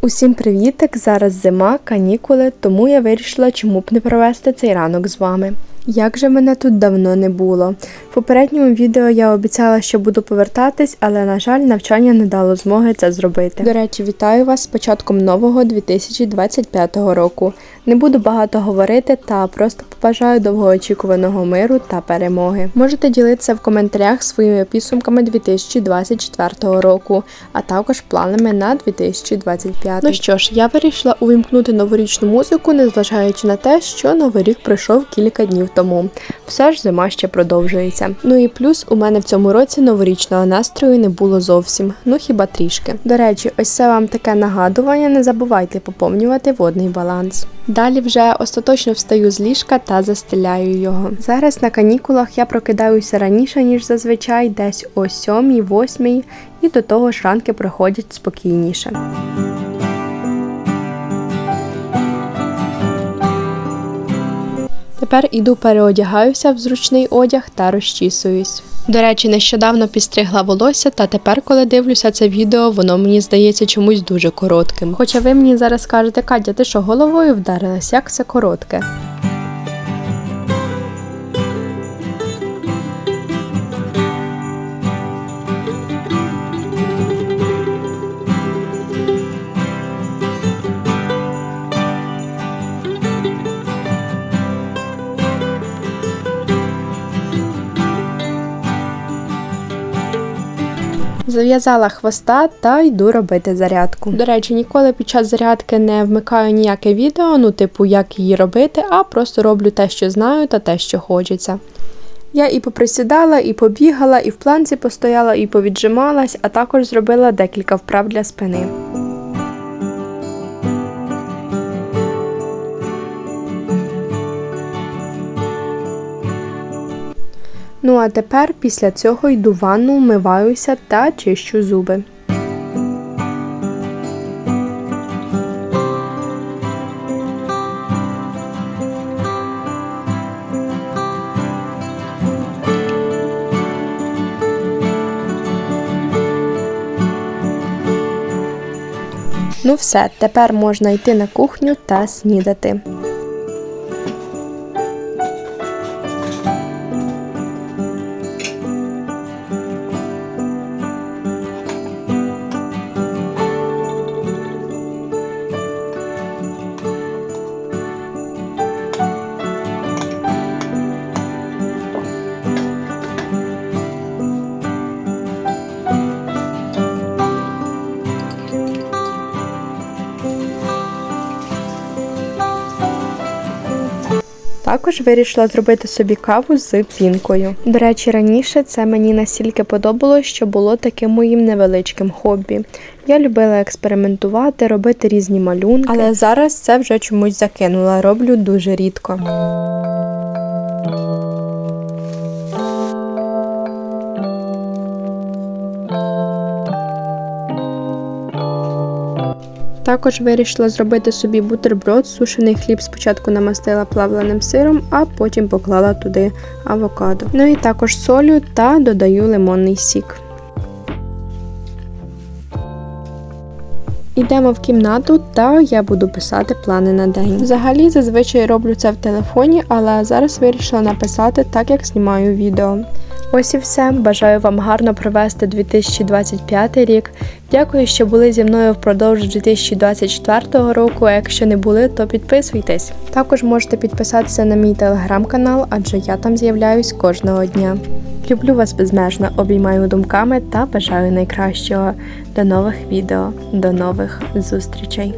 Усім привітик! Зараз зима, канікули, тому я вирішила, чому б не провести цей ранок з вами. Як же мене тут давно не було. В попередньому відео я обіцяла, що буду повертатись, але, на жаль, навчання не дало змоги це зробити. До речі, вітаю вас з початком нового 2025 року. Не буду багато говорити та просто побажаю довгоочікуваного миру та перемоги. Можете ділитися в коментарях своїми підсумками 2024 року, а також планами на 2025. Ну що ж, я вирішила увімкнути новорічну музику, незважаючи на те, що новий рік пройшов кілька днів тому. Все ж зима ще продовжується. Ну і плюс у мене в цьому році новорічного настрою не було зовсім, ну хіба трішки. До речі, ось це вам таке нагадування. Не забувайте поповнювати водний баланс. Далі вже остаточно встаю з ліжка та застеляю його. Зараз на канікулах я прокидаюся раніше, ніж зазвичай, десь о 7-8, і до того ж ранки проходять спокійніше. Тепер іду переодягаюся в зручний одяг та розчісуюсь. До речі, нещодавно підстригла волосся, та тепер, коли дивлюся це відео, воно мені здається чомусь дуже коротким. Хоча ви мені зараз скажете, Катя, ти що головою вдарилась? Як це коротке? Зав'язала хвоста та йду робити зарядку. До речі, ніколи під час зарядки не вмикаю ніяке відео, ну, типу, як її робити, а просто роблю те, що знаю, та те, що хочеться. Я і поприсідала, і побігала, і в планці постояла, і повіджималась, а також зробила декілька вправ для спини. Ну а тепер після цього йду в ванну, вмиваюся та чищу зуби. Ну все, тепер можна йти на кухню та снідати. Також вирішила зробити собі каву з пінкою. До речі, раніше це мені настільки подобалось, що було таким моїм невеличким хобі. Я любила експериментувати, робити різні малюнки, але зараз це вже чомусь закинула. Роблю дуже рідко. Також вирішила зробити собі бутерброд, сушений хліб спочатку намастила плавленим сиром, а потім поклала туди авокадо. Ну і також солю та додаю лимонний сік. Йдемо в кімнату, та я буду писати плани на день. Взагалі, зазвичай роблю це в телефоні, але зараз вирішила написати так, як знімаю відео. Ось і все. Бажаю вам гарно провести 2025 рік. Дякую, що були зі мною впродовж 2024 року. А якщо не були, то підписуйтесь. Також можете підписатися на мій телеграм-канал, адже я там з'являюсь кожного дня. Люблю вас безмежно, обіймаю думками та бажаю найкращого. До нових відео, до нових зустрічей.